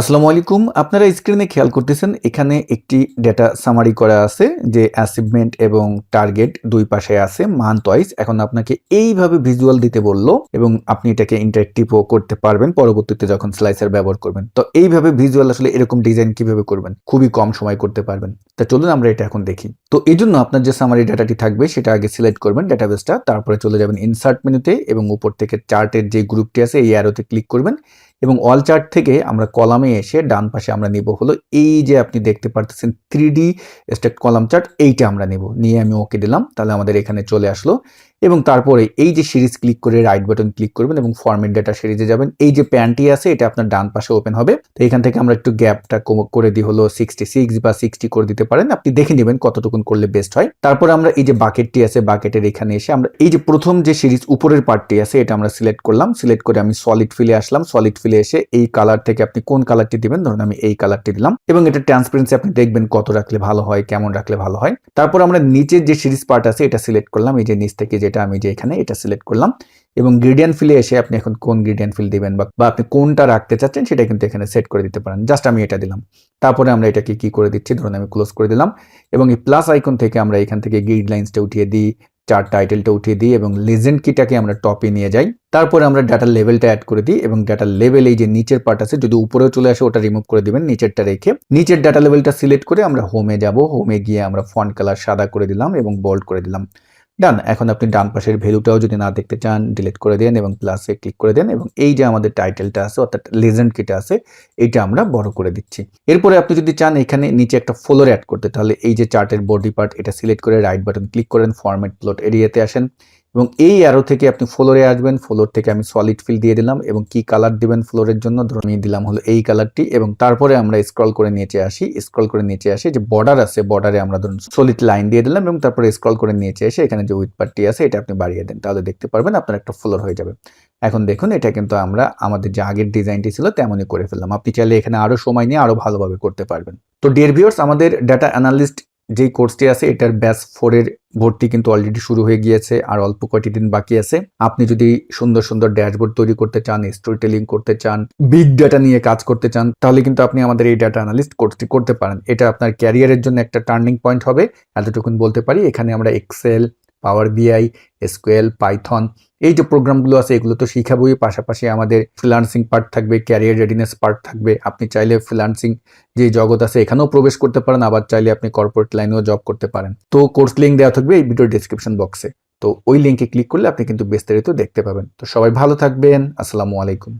আসসালামু আলাইকুম। আপনারা স্ক্রিনে খেয়াল করতেছেন, এখানে একটি ডেটা সামারি করা আছে যে অ্যাচিভমেন্ট এবং টার্গেট দুই পাশে আছে মান্থ ওয়াইজ এখন আপনাকে এইভাবে ভিজুয়াল দিতে বলল এবং আপনি এটাকে ইন্টারেক্টিভও করতে পারবেন পরবর্তীতে যখন স্লাইসার ব্যবহার করবেন। তো এইভাবে ভিজুয়াল আসলে এরকম ডিজাইন কীভাবে করবেন? খুবই কম সময় করতে পারবেন। তা চলুন আমরা এটা এখন দেখি। তো এই জন্য আপনার যে সামারি ডাটাটি থাকবে, সেটা আগে সিলেক্ট করবেন ডাটাবেসটা তারপরে চলে যাবেন ইনসার্ট মেনুতে এবং উপর থেকে চার্টের যে গ্রুপটি আছে, এই অ্যারোতে ক্লিক করবেন। এবং অল চার্ট থেকে আমরা কলামে এসে ডান পাশে আমরা নিব হলো এই যে আপনি দেখতে পারতেছেন three D stacked column chart এইটা আমরা নিব। নিয়ে আমি ওকে দিলাম, তাহলে আমাদের এখানে চলে আসলো। এবং তারপরে এই যে সিরিজ ক্লিক করে রাইট বাটন ক্লিক করবেন এবং ফরম্যাট ডাটা সিরিজে যাবেন। এই যে প্যানটি আছে, এটা আপনার ডান পাশে ওপেন হবে। তো এখান থেকে আমরা একটু গ্যাপটা করে দিই হলো সিক্সটি সিক্স বা সিক্সটি করে দিতে পারেন। আপনি দেখে নেবেন কতটুকুন করলে বেস্ট হয়। তারপরে আমরা এই যে বাকেটটি আছে বাকেটের এখানে এসে আমরা এই যে প্রথম যে সিরিজ উপরের পার্টটি আছে, এটা আমরা সিলেক্ট করলাম। সিলেক্ট করে আমি সলিড ফিলে আসলাম। সলিড ফিলে এসে এই কালার থেকে আপনি কোন কালারটি দিবেন? ধরুন আমি এই কালারটি দিলাম এবং এটা ট্রান্সপারেন্সি আপনি দেখবেন কত রাখলে ভালো হয়, কেমন রাখলে ভালো হয়। তারপর আমরা নিচের যে সিরিজ পার্ট আছে, এটা সিলেক্ট করলাম। এই যে নিচ থেকে যেটা আমি যে এখানে, এটা সিলেক্ট করলাম। এবং গ্রেডিয়ান ফিলে এসে আপনি এখন কোন গ্রেডিয়ান ফিল দিবেন বা বা আপনি কোনটা রাখতে চাচ্ছেন, সেটা কিন্তু এখানে সেট করে দিতে পারেন। জাস্ট আমি এটা দিলাম। তারপরে আমরা এটাকে কি করে দিচ্ছি? ধরুন আমি ক্লোজ করে দিলাম। এবং এই প্লাস আইকন থেকে আমরা এখান থেকে গ্রিড লাইন্সটা উঠিয়ে দিই। চার টাইটেলটা উঠিয়ে দিই এবং লেজেন্ড কিটাকে আমরা টপে নিয়ে যাই। তারপরে আমরা ডাটার লেভেলটা অ্যাড করে দিই এবং ডাটার লেভেল এই যে নিচের পার্ট আছে, যদি উপরেও চলে আসে, ওটা রিমুভ করে দিবেন, নিচেরটা রেখে। নিচের ডাটা লেভেলটা সিলেক্ট করে আমরা হোমে যাব। হোমে গিয়ে আমরা ফন্ট কালার সাদা করে দিলাম এবং বোল্ড করে দিলাম। ডান এখন আপনি ডান পাশের ভ্যালুটাও যদি না দেখতে চান ডিলিট করে দেন এবং প্লাসে ক্লিক করে দেন এবং এই যে আমাদের টাইটেলটা আছে, অর্থাৎ লেজেন্ড কিটা আছে, এটা আমরা বড় করে দিচ্ছি। এরপরে আপনি যদি চান এখানে নিচে একটা ফ্লোর অ্যাড করতে, তাহলে এই যে চার্টের বডি পার্ট এটা সিলেক্ট করে রাইট বাটন ক্লিক করেন ফরম্যাট প্লট এরিয়াতে আসেন। এবং এই অ্যারো থেকে আপনি ফ্লোরে আসবেন ফ্লোর থেকে আমি সলিড ফিল দিয়ে দিলাম এবং কি কালার দিবেন ফ্লোরের জন্য? আমি দিলাম হলো এই কালারটি এবং তারপরে আমরা স্ক্রল করে নিচে আসি স্ক্রল করে নিচে আসি যে বর্ডার আছে বর্ডারে আমরা ধরুন সলিড লাইন দিয়ে দিলাম এবং তারপরে স্ক্রল করে নিচে এসে এখানে যে উইথ পার্টটি আছে এটা আপনি বাড়িয়ে দেন, তাহলে দেখতে পারবেন আপনার একটা ফ্লোর হয়ে যাবে। এখন দেখুন এটা কিন্তু আমরা আমাদের যে আগের ডিজাইনটি ছিল তেমনই করে ফেললাম। আপনি চাইলে এখানে আরও সময় নিয়ে আরও ভালোভাবে করতে পারবেন। তো ডিয়ার ভিউয়ার্স আমাদের ডাটা অ্যানালিস্ট যেই কোর্সটি আছে, এটার ব্যাচ ফোরের ভর্তি কিন্তু অলরেডি শুরু হয়ে গিয়েছে, আর অল্প কয়টি দিন বাকি আছে। আপনি যদি সুন্দর সুন্দর ড্যাশবোর্ড তৈরি করতে চান স্টোরি টেলিং করতে চান বিগ ডাটা নিয়ে কাজ করতে চান, তাহলে কিন্তু আপনি আমাদের এই ডাটা অ্যানালিস্ট কোর্সটি করতে পারেন। এটা আপনার ক্যারিয়ারের জন্য একটা টার্নিং পয়েন্ট হবে। এতটুকুন বলতে পারি, এখানে আমরা এক্সেল পাওয়ার বিআই এসকিউএল পাইথন এই যে প্রোগ্রামগুলো আছে, এগুলো তো শিখাবই। পাশাপাশি আমাদের ফ্রিলান্সিং পার্ট থাকবে ক্যারিয়ার রেডিনেস পার্ট থাকবে। আপনি চাইলে ফ্রিলান্সিং যে জগৎ আছে, এখানেও প্রবেশ করতে পারেন, আবার চাইলে আপনি কর্পোরেট লাইনেও জব করতে পারেন। তো কোর্স লিঙ্ক দেওয়া থাকবে এই ভিডিও ডিসক্রিপশন বক্সে তো ওই লিঙ্কে ক্লিক করলে আপনি কিন্তু বিস্তারিত দেখতে পাবেন। তো সবাই ভালো থাকবেন। আসসালামু আলাইকুম।